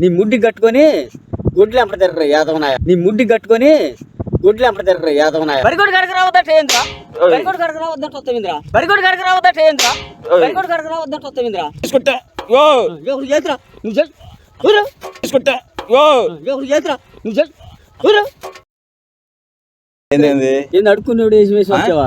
నీ ముడ్డి కట్టుకొని గుడ్లు ఎంపడతారు యాదవనాయ. నీ ముడ్డి కట్టుకొని గుడ్లు ఎంపడతారు యాదవనాయ. బరిగోడు కడక రావద్దంటే ఏంద్రా? బరిగోడు కడక రావద్దంటే వస్తామింద్రా బరిగోడు కడక రావద్దంటే ఏంద్రా? బరిగోడు కడక రావద్దంటే వస్తామింద్రా తీసుకుంటా. చేతురా. నువ్వు తీసుకుంటా. చేతురా. నువ్వు ఊరు ఏంది ఏంది? అడుక్కున్నాడు వేసి వేసి వచ్చావా?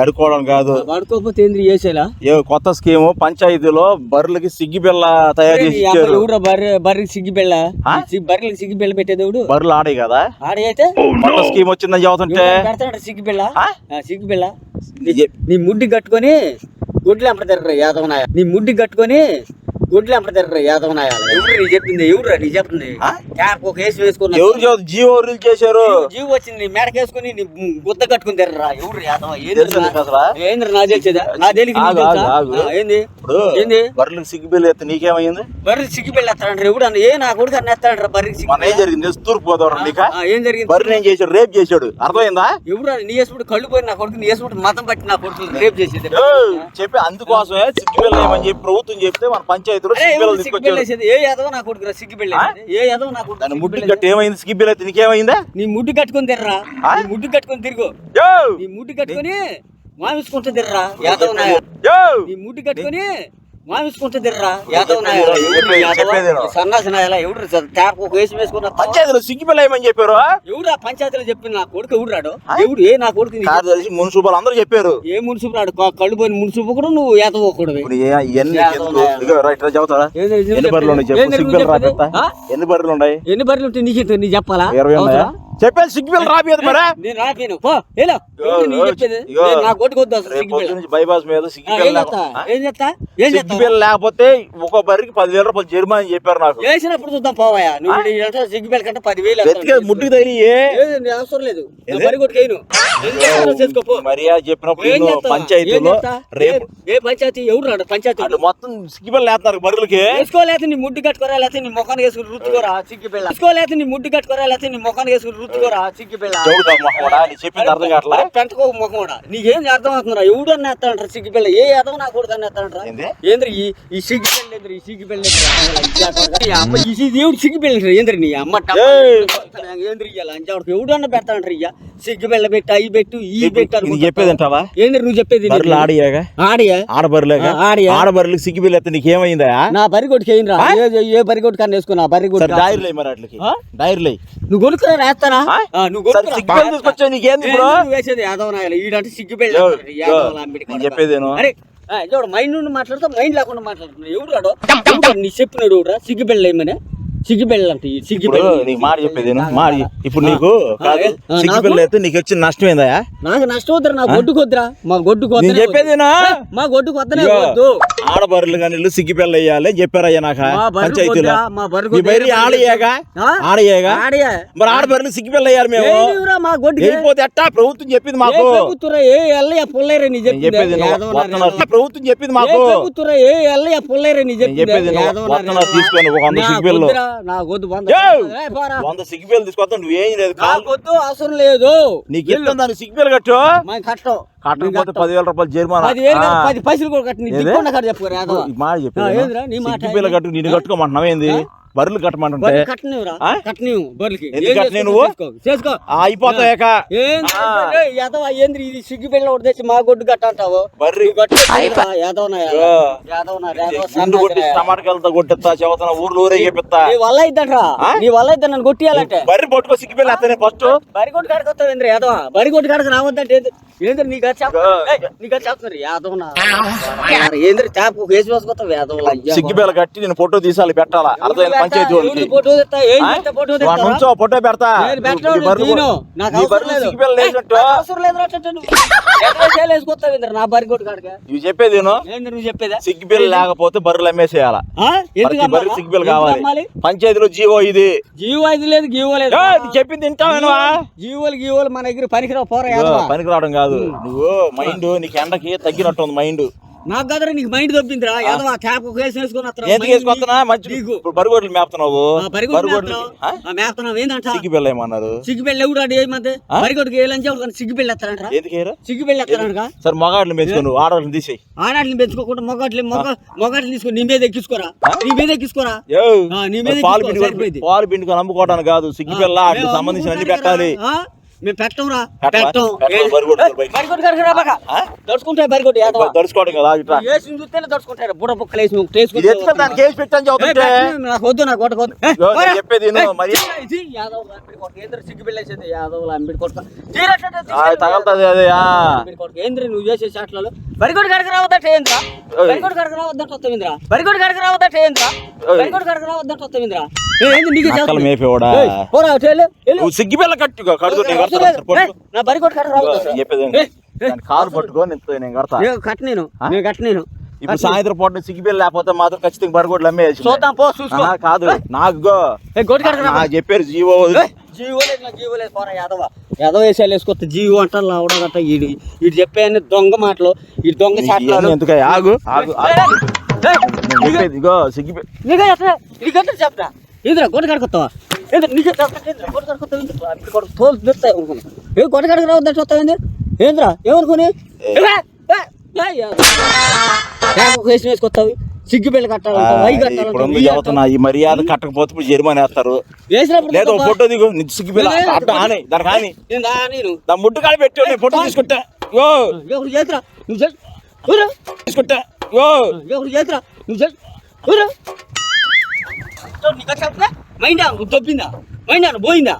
అడుకోవడం కాదు. వాడుకోకపోతే ఏంది చేసేలా? ఏ కొత్త స్కీము పంచాయతీలో బర్రెలకి సిగ్గి బిళ్ళ తయారు చేసి ఇచ్చారు. ఎవరు బర్రె బర్రెకి సిగ్గి బిళ్ళ ఆ? సి- బర్రెలకి సిగ్గి బిళ్ళ పెట్టేదేవుడు బర్రెలు ఆడే కదా? ఆడి అయితే కొత్త స్కీమ్ వచ్చిందని చెబుతుంటే పెడతాడు సిగ్గి బిళ్ళ ఆ? ఆ, సిగ్గి బిళ్ళ నీ చెప్- నీ ముడ్డి కట్టుకొని గుడ్లు ఎంపడతారు యాదవనాయ? నీ ముడ్డి కట్టుకొని గుడ్లు ఎంపడతారు యాదవనాయ ఎవరు చెప్పింది? ఎవరు నీ చెప్తుంది ఒక వేసి వేసుకున్నా ఎవరు జియో రిలీజ్ చేశారు? జీవు వచ్చింది నీ మేడకేసుకుని నీ గుద్ద కట్టుకుని తెర్రా. ఎవరు యాదవ? ఏంద్ర నా తెలిసేదా నా ఆగు. ఏంది? ఇప్పుడు ఏంది? బర్రెలకు సిగ్గి బిళ్ళ ఎత్తే నీకేమైంది? బర్రె సిగ్గి పెళ్ళేస్తాడంటారు ఎవడు అన్న? ఏ నా కొడుకు అన్న ఎత్తాడంటారా బర్రెకి సిగ్గి ఏం జరిగింది? తూర్పు గోదావరి నీక? ఏం జరిగింది? బర్రెని ఏం చేశాడు? రేప్ చేశాడు. అర్థమైందా? అన్న? నీ వేసుకుంటూ కళ్ళు పోయి నా కొడుకు నీ వేసుకుంటూ మతం పట్టి నా కొడుకు రేపు చేసేది. చెప్పి అందుకోసమే సిగ్గి బిళ్ళ ఏమని చెప్పి ప్రభుత్వం చెప్తే మన పంచాయతీలో సిగ్గి తీసుకొచ్చాడు. ముడ్డు? గట్టి ఏమైంది? సిగ్గి బిళ్ళ అయితే నీకేమైందా? నీ ముడ్డు కట్టుకొని తిర్రా. ముడ్డు కట్టుకొని తిరుగు. నీ ముడ్డు కట్టుకొని మామిసుకుంటూ తిర్రా. యాదవ నీ ముడ్డు కట్టుకొని మామిసుకుంటూ తిర్రా యాదవ యాదవ? సన్నాసి నాయలా ఎవడు ట్యాప్ ఒక వేసి వేసుకున్న పంచాయతీలో సిగ్గి బిళ్ళ ఏమని చెప్పారు ఎవడు ఆ పంచాయతీలో చెప్పింది నా కొడుకు ఎవడు రాడు? ఎవడు ఏ నా కొడుకు మున్సిపల్ అందరూ చెప్పారు. ఏ మున్సిపల్ రాడు? కళ్ళు పోయిన మున్సిపల్ కూడా నువ్వు ఏత ఒకడు ఎన్ని బర్రెలు ఉన్నాయి ఎన్ని బర్రెలు ఉన్నాయి? ఎన్ని బర్రెలు ఉంటే నీకు నీ చెప్పాలా? ఇరవై? చెప్పేది రాపియదు మరి? నేను రాపోయాను పో ఏలో? ఇగో, నీ చెప్పేది. నేను నా కొడుకు వద్దు అసలు నుంచి బైపాస్ మీద బిళ్ళ ఏం చేస్తా? లేకపోతే- ఏం చేస్తా? లేకపోతే ఒక బర్రెకి పదివేల రూపాయలు జరిమానా చెప్పారు నాకు. వేసినప్పుడు చూద్దాం పోవాయా నువ్వు ఈడ ఈడ సిగ్గు బెల్ కంటే పదివేలు. వెతికే ముట్టుకు తగిలి ఏ? ఏది నీ అవసరం లేదు. బరి కొట్టుకేను. మర్యాద చెప్పినప్పుడు పంచాయతీలో? రేపు ఏ- పంచాయతీ? ఎవడు రాడు? పంచాయతీ మొత్తం సిగ్గి బిళ్ళ వేస్తున్నారు బర్రెలకి వేసుకోలేకపోతే నీ ముడ్డు కట్టుకోరా లేకపోతే నీ ముఖాన్ని వేసుకుని రుద్దుకోరా? సిగ్గి పిల్ల వేసుకోలేకపోతే నీ ముడ్డు కట్టుకోరా లేకపోతే నీ ముఖాన్ని వేసుకుని రుద్దుకోరా పిల్ల. నీ చెప్పింది అర్థం కావట్లా? పెంటకో ముఖం కూడా. నీకేం అర్థం అవుతుందిరా ఎవడు అన్న ఎత్తాడంటారు సిగ్గి పిల్ల? ఏ ఎదవ నా కొడుకు అన్న ఎత్తాడంటారా? ఏంది? ఏంద్ర ఈ ఈ సిగ్గి పిల్ల ఏంద్ర? ఈ సిగ్గి పిల్ల ఏంద్ర? ఈ అమ్మ ఈ దేవుడు సిగ్గి పిల్ల ఏంద్ర? నీ అమ్మ. ఏంద్ర ఇయ్యాలి? అంచాడు ఎవడు అన్న పెడతాడంటారు ఇయ్య? సిగ్గి పిల్ల పెట్టు అవి పెట్టు ఈ పెట్టు ఇది చెప్పేది అంటావా ఏంద్ర నువ్వు చెప్పేది ఆడియాగా ఆడియా ఆడబర్రెలేగా? ఆ, ఆడియా. ఆడబర్రెలకు సిగ్గి బిళ్ళ ఎత్తే నీకేమైందా? నా బరి కొట్టుకు ఏ బరి కొట్టు కన్నా వేసుకున్నా బరి కొట్టు డైరీలే మరి అట్లకి? డైరీలే నువ్వు కొనుక్కురా వేస్తానా నీకేంది వేసేది యాదవ నాయలు ఈడంటే చూడు మైండ్ నుండి మాట్లాడుతా మైండ్ లేకుండా మాట్లాడుతున్నావు. ఎవడు రాడు? ఎవడు నీ చెప్పినాడు ఎవడురా? ఏమని సిగ్గు పెళ్ళి అంటే ఈ సిగ్గు ఇప్పుడు పెళ్ళి. నీకు మాట చెప్పేది మాట ఇప్పుడు నీకు కాదు అయితే నీకు వచ్చిన నష్టం ఏందా నాకు నష్టం వద్దురా నా గొడ్డుకు వద్దురా మా చెప్పేదేనా వద్దు. మా గొడ్డుకు వద్దనే ఇగో, వద్దు. ఆడబర్రెలు కానీ ఇల్లు సిగ్గి పిల్ల వేయాలి చెప్పారయ్యా నాకు పంచాయతీలో. మా ఆడయ్యాగా? ఆడయ్యాగా ఆడియా మరి ఆడబర్రెలు సిగ్గి పిల్ల వేయాలి మేము. మా గొడ్డుకి. అయిపోతే ఎట్టా ప్రభుత్వం చెప్పింది మాకు? ప్రభుత్వరా ఏ ఎల్లయ్య పుల్లయ్య నీ చెప్పింది? చెప్పేది. ప్రభుత్వం చెప్పింది మాకు. ప్రభుత్వరా ఏ ఎల్లయ్య పుల్లయ్య నీ చెప్పింది? చెప్పేది. తీసుకొని ఒక వంద నా సిగ్గి పిల్లలు వద్దురా, నా గొద్దు. వంద సిగ్గి పిల్లలు తీసుకొస్తా నువ్వేం లేదు గొద్దు అవసరం లేదు. నీకు ఇస్తాను దానికి సిగ్గి పిల్ల కట్టు? కష్టం కట్టకపోతే పదివేల రూపాయలు జరిమానా. పది పైసలు కూడా కట్టి. మాట ఆ, చెప్పేది ఏందిరా, నీ మాట సిగ్గి పిల్ల కట్టు నేను కట్టుకోమంటున్నావు ఏంది? బర్రెలు కట్టమంటుంటే? అయిపోతాయాక ఏంది ఇది సిగ్గు పిల్ల ఒకటి తెచ్చి మా గొడ్డు కట్ట. అంటావు బర్రి కట్టు కొట్టి కొట్టిస్తా చెబుతున్నా ఊర్లో ఊరే చెప్పిస్తా. నీ వల్ల ఇద్దంట్రా ఆ? నీ వల్ల ఇద్దాం నన్ను కొట్టియాలంటే. బర్రి పట్టుకో సిగ్గి పిల్ల ఫస్ట్ బరిగొట్టు కాడకు వస్తావు ఏంద్ర యాదవ? బరిగొట్టు కాడకు రావద్దంటే ఏంది? ఏంద్ర నీకు నీకు చెప్తున్నారు యాదవ నా. ఏంద్ర చేప కేసు వేసుకొస్తావు యాదవ సిగ్గి పిల్ల కట్టి నేను ఫోటో తీసాలి పెట్టాలా? అర్థమైంది? పంచాయతీ వాళ్ళకి ఫోటో నుంచో పెడతా. నువ్వు. చెప్పేది సిగ్గి లేకపోతే బర్రెలు అమ్మేసేయాలా? బర్రె? సిగ్గి కావాలి? పంచాయతీలో జీవో ఇది. జీవో ఇది లేదు గీవో లేదు. చెప్పింది తింటావేనువా జీవోలు గీవోలు మన దగ్గర పనికిరావు పోరా పనికి రావడం కాదు. నువ్వు మైండ్ నీకు ఎండకి తగ్గినట్టు ఉంది మైండ్ నాకు కదరా నీకు మైండ్ దొబ్బిందిరా. యాదవ క్యాప్ కేసు మంచి. ఇప్పుడు బరిగొడ్లు మేపుతున్నావు. ఆ, బరిగొడ్లు మేపుతున్నావు. ఆ, సిగ్గి పిల్ల ఏమన్నారు? సిగ్గుబెళ్ళి ఎవడు ఆడు ఏమంటే ఆ? బరిగొడ్డుకి వేయాలని చెప్పి సిగ్గుబెళ్ళి ఎత్తారంట ఎందుకు వేయరు? సిగ్గుబెళ్ళి ఎత్తారంట సరే మగాళ్ళు మెచ్చుకోను. ఆడవాళ్ళని తీసేయి. ఆడాట్ని పెంచుకోకుండా మొగట్లు మొగ మొగట్లు తీసుకొని నీ మీద ఎక్కించుకోరా? నీ మీద ఎక్కించుకోరా? ఆ, నీ మీద పాలు పిండి. పాలు అమ్ముకోవడానికి కాదు సిగ్గి పిల్ల సంబంధించిన అన్ని పెట్టాలి. కదా. ఆ? మేము పెట్టంరా? పెట్టం? దడుచుకుంటాయి బరిగొడ్డు దడుచుకోవడం కదా ఇట్లా వేసి చూస్తేనే దడుచుకుంటారు బుడ బుక్కలు వేసి నువ్వు టేస్ట్ దానికి వేసి పెట్టని చదువుతుంటే నాకు వద్దు నాకు. చెప్పేది మరి. ఇది, యాదవ్. ఏంద్ర సిగ్గు బిళ్ళేసేది యాదవ్ అంబిడి కొడుకు. తీరట్లేదు, ఆ, తీరట్లేదు. తగలుతుంది అది. ఏంద్ర నువ్వు చేసే చాట్లలో బరిగొడ్డు కడక రావద్దట ఏంద్రా? ఏయ్. బరిగొడ్డు కడక రావద్దంట వస్తావింద్రా బరిగొడ్డు కడక రావద్దట ఏంద్రా? రావద్దంట సిగ్గి పిల్ల నా బరిగొడ్డు కడక రావద్దు నేను చెప్పేది విను. ఏయ్, ఏయ్. దాని కారు పట్టుకో నేను నేను కడతా. నేను కట్ట నేను. ఆ? నేను కట్ట నేను. ఇప్పుడు సాయంత్రం పూట సిగ్గి పిల్ల లేకపోతే మాత్రం ఖచ్చితంగా బరగొడ్లు అమ్మేసి చూద్దాం పో చూసుకో. కాదు. నాకు చెప్పారు జీవో. జీవో లేదు జీవో లేదు పోరా యాదవ యాదవ వేసాలు వేసుకొస్తే జీవో అంటారు లావడగట్ట ఈడు ఈడు చెప్పే దొంగ మాటలు. ఈ దొంగ ఎందుకు ఆగు ఆగు ఇగో సిగ్గి పిల్ల నీకే చెప్తా నీకంటే చెప్తా ఏంద్రా గొడ్డ కడుకొస్తావా రావద్దని ఏంది? ఏంద్రా? ఏమనుకుని? వేసి వేసుకొస్తావు. సిగ్గు వై ఇప్పుడు ఉంది చదువుతున్నా ఈ మర్యాద కట్టకపోతే ఇప్పుడు జరిమానా వేస్తారు. లేదా. ఫోటో దిగు నీ సిగ్గి లేదు, అడ్డ ఆనే దానికి ఆని. నేను రా నేను. దా ముడ్డు కాడ పెట్టు నేను ఫోటో తీసుకుంటా. చేతురా? నువ్వు ఊరు తీసుకుంటా. యో ఎవరు చేతురా? నువ్వు మైండా? తప్పిందా? మైండా? పోయిందా?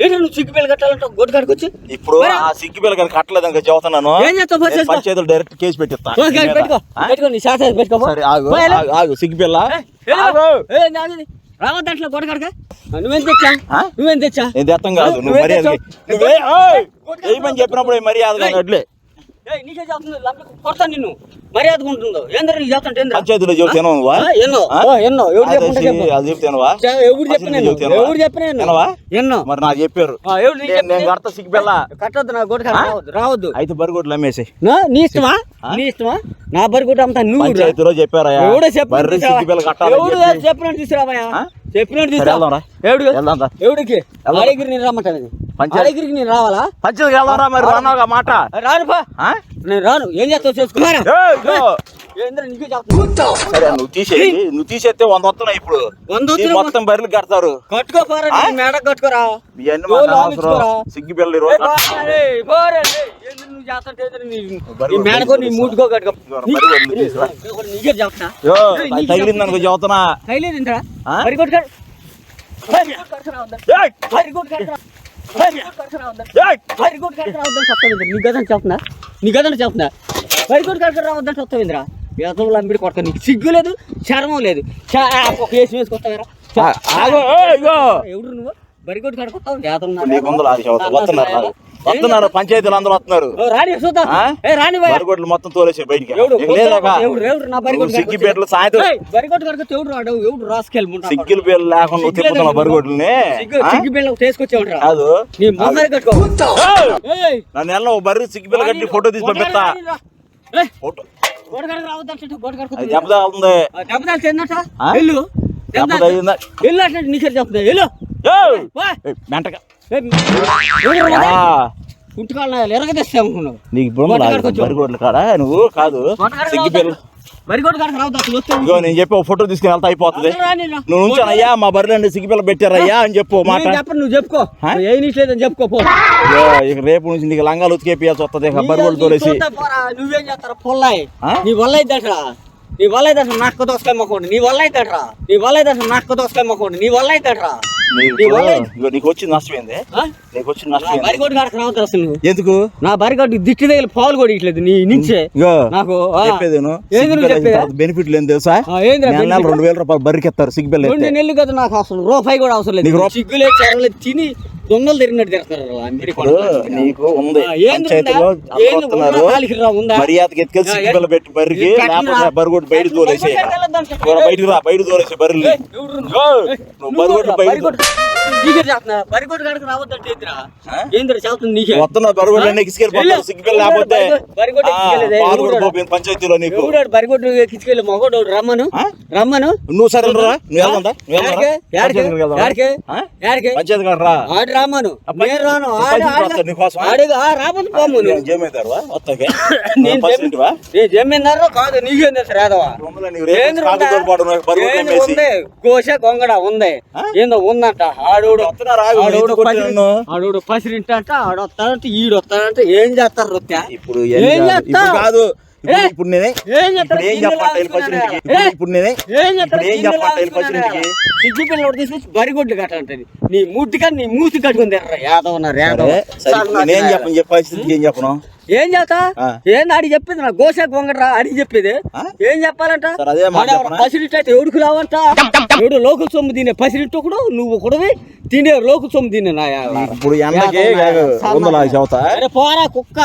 ఏంటి నువ్వు సిగ్గు పిల్ల కట్టాలంటావు గొడ్డు కాడికి వచ్చి ఇప్పుడు ఆ సిగ్గి పిల్ల కానీ కట్టలేదు ఇంకా చెబుతున్నాను ఏం చేస్తావు? చేసుకో. పంచాయతీలు డైరెక్ట్ కేసు పెట్టిస్తా పెట్టుకో? పెట్టుకో నీ శాతం పెట్టుకో. సరే ఆగు. ఆగు, సిగ్గి పిల్ల గొడ్డ కడక నువ్వేం తెచ్చా? నువ్వేం తెచ్చా నేను తెత్తం కాదు నువ్వు మర్యాద? నువ్వే! ఏమని చెప్పినప్పుడు మర్యాద కాదు అట్లే నీకే చెప్తుంది లంపకి కొడతాను నిన్ను. మర్యాద ఉంటుందో? ఏంద్ర నీకు చెప్తాంటే ఏంద్ర? పంచాయతీలో చెబుతాను నువ్వా ఆ, ఎన్నో. ఎవరు అది చెప్తానువా చెప్పిన చెప్పిన? ఎన్నో. మరి నాకు చెప్పారు. నేను-? కడతా కట్టొద్దు నా కట్ట రావద్దు రావద్దు. అయితే అమ్మేసి. నా ఇష్టమా? ఇష్టమా? నువ్వు రా. పంచాయతీలో చెప్పారయ్యా ఎవడో చెప్పినట్టు బర్రె తీసుకురా. సిగ్గి పిల్ల కట్టాలని ఎవడు చెప్పి. చెప్పినట్టు తీసుకురావయ్యా ఎవడికి నేను రమ్మంటాను నేను రావాలా? పంచాయతీకి మరి మాట. రాను పా ఆ? నేను రాను. ఏం చేస్తావు? చేసుకున్నారా సరే నువ్వు తీసేయి. నువ్వు తీసేస్తే వంద వస్తున్నాయి ఇప్పుడు. వంద. మొత్తం బర్రెలు కడతారు. కట్టుకోపోరా? మేడ కట్టుకోరా. సిగ్గి పిల్లలు ఈ ఏ, రోజు పోరా రే, పోరా రే. ఏంది నువ్వు చేస్తుంటే ఏంది నీ- బరి నీ కొడు, మేడకో నీ బరి మూటుకో కట్టుకో. ఇదిగో రా, బరి కొడు, తీసుకురా. నీకే చెప్తా. యో, ఏయ్, నీకు తగిలింది అనుకో నీ గదని చెప్తున్నా. నీ గదని చెప్తున్నా. మరి కొట్టు కడుకురా వద్దని వేసంలో అంబిడి కొడతా నీకు సిగ్గు లేదు చర్మం లేదు. ఒక కేసు వేసుకొస్తావురా. ఎవడు నువ్వు? బరి కొట్టు కడుకొస్తావు వస్తున్నారు పంచాయతీలు అందరూ వస్తున్నారు. బరిగొడ్లు మొత్తం తోలేసే బయటికి. ఎవడు? ఇక లేదాక ఎవడు? ఎవడు? నా బరి నువ్వు కొట్టు సిగ్గి పేటలు సాయంత్రం సిగ్గిల పేర్లు లేకుండా నువ్వు తిప్పుతున్నావు బరిగొడ్లని నన్ను బర్రె సిగ్గి పిల్ల కట్టి ఫోటో తీసి పంపిస్తా. ఫోటో గోడగడకు రావద్దంటే గోడగడకు అది దెబ్బ తగులుతుంది దెబ్బతాలు తిన్నట ఆ? వెళ్ళు. దెబ్బ తగిలిందా వెళ్ళు అంటే నీకే మెంటగా ఇంటికాడ కాడా? నువ్వు కాదు. సిగ్గి ఇగో నేను చెప్పి ఒక ఫోటో తీసుకుని వెళ్తా అయిపోతుంది. నువ్వు నుంచి అయ్యా మా బర్రెలు సిగ్గి పిల్ల పెట్టారయ్యా అని చెప్పు మాట. నువ్వు చెప్పుకో? ఏ నీట్లేదని చెప్పుకో రేపు నుంచి నీకు లంగాలు ఉతికేపియాల్సి వస్తుంది నీ తోలేసి. నువ్వేం చేస్తారా పొల్లాయి? నీ వల్ల అయిద్దట్రా నీ వల్ల అయితే నక్క దోసకాయ మొక్కండి. నీ వల్ల అయిద్దట్రా నీ వల్ల అయితే నక్క దోసకాయ మొక్కండి. నీ వల్ల అయిద్దట్రా నీకు నష్టమైంది? నీకు ఎందుకు? నా బరిగొడ్డు దిష్టి దగ్గర పాలు కూడా ఇట్లేదు నీ నుంచే. నాకు బెనిఫిట్లు ఏం తెలుసా? రెండు వేల రూపాయలు బర్రెకెత్తారు సిగ్గిబెల్ రెండు నెలలు కదా నాకు అసలు రూపాయి కూడా అవసరం లేదు. చెరలేదు తిని దొంగలు తిరిగినట్టు ఇప్పుడు నీకు ఉంది పంచాయతీలో ఉందా? అందరూ ఏంది వస్తున్నారు ఉందా? కాలికి రా, ఉందా? మర్యాదకి ఎత్తుకెళ్ళి ఆ, సిగ్గిబెల్ల పెట్టి బర్రికి? లేకపోతే బరిగొడ్డు బయట అంటే. బయటకు రా బయట తోలేసి బర్రెలు నువ్వు బరిగొడ్లు బయట నీకే చేస్తున్నా. రావద్దంటే ఏందిరా? ఏందిరా చేస్తుంది నీకే? వస్తున్నా సిగ్గులు లేకపోతే పంచాయతీలో నీకు. ఎవడాడు మగోడు రమ్మను? రమ్మను. నువ్వు సరే రా? పంచాయతీ రా. ఆడు రామను అబ్బాయి, నేను రాను. ఆడు- జమేదారువా వస్తాకే. జమీందారు కాదు నీకేం తెలుసు రాదవా ఏంది. ఉందా? గొంగడ? ఏందో ఉందంట. ఆడోడు ఆడోడు పసిరింట అంట ఆడు వస్తాడంటే ఈడు వస్తాడంటే ఏం చేస్తారు రొట్టె ఇప్పుడు ఏం ఏం కాదు. ఇప్పుడు నేనే. ఏం చేస్తారు ఇప్పుడు నేనే. ఏం చేస్తారు సిగ్గు పిల్లడు తీసుకొచ్చి బరిగొడ్లు కట్టంటది నీ ముట్టిగా నీ మూతి కట్టుకుని తిర్రా యాదవన్నారు యాదవ సరే, ఇప్పుడు నేను చెప్పను? చెప్ప పరిస్థితికి ఏం చెప్పను? ఏం చేస్తా. ఏంది అడిగి చెప్పింది? నా గోస గొంగడ్రా అడిగి చెప్పేది? ఏం చెప్పాలంట? పసిరిట్ అయితే ఎవడుకు రావంట? ఎవడు లోకు సొమ్ము తినే పసిరిట్టు ఒకడు నువ్వు ఒకడువి తినే లోకు సొమ్ము తినే నా. ఇప్పుడు పోరా కుక్క.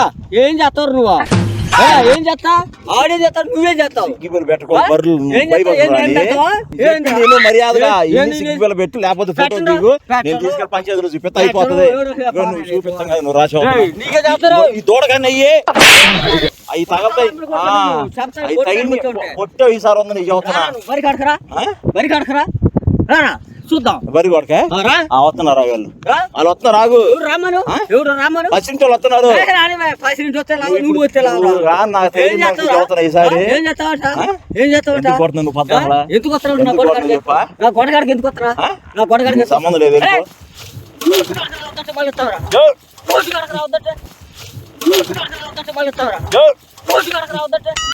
ఏం చేస్తావు నువ్వు? ఏ, చేస్తా ఆడే చేస్తావు నువ్వేం చేస్తావు. సిగ్గులు పెట్టుకో? బర్రెలు? నేను మర్యాదగా సిగ్గులు పెట్టు లేకపోతే ఫోటో దిగు. నేను తీసుకెళ్ళి పంచాయతీలో చూపిస్తా అయిపోతుంది. నువ్వు చూపిస్తాను కదా నువ్వు రాసావు. నీకే చేస్తారు ఈ దూడగానే అయ్యి. అవి చెప్తాను, అవి తగిలి. కొట్టే ఈసారి ఉంది నీ చెబుతున్నా. బరి కడకరా? బరి కడకరా. రానా? చూద్దాం బరి కొడకే వస్తున్నారు వాళ్ళు రా. వాళ్ళు వస్తున్నారు రాగు ఎవరు రామను? ఎవరు రామను పచ్చింటి వాళ్ళు వస్తున్నారు నువ్వు? చెబుతున్నా ఈసారి. ఏం చేస్తావంట? ఆ? ఏం చేస్తావంట? ఎందుకు? ఆ? ఎందుకు వస్తున్నావు నా ఎందుకు ఎందుకు సంబంధం లేదు రావద్దంటే?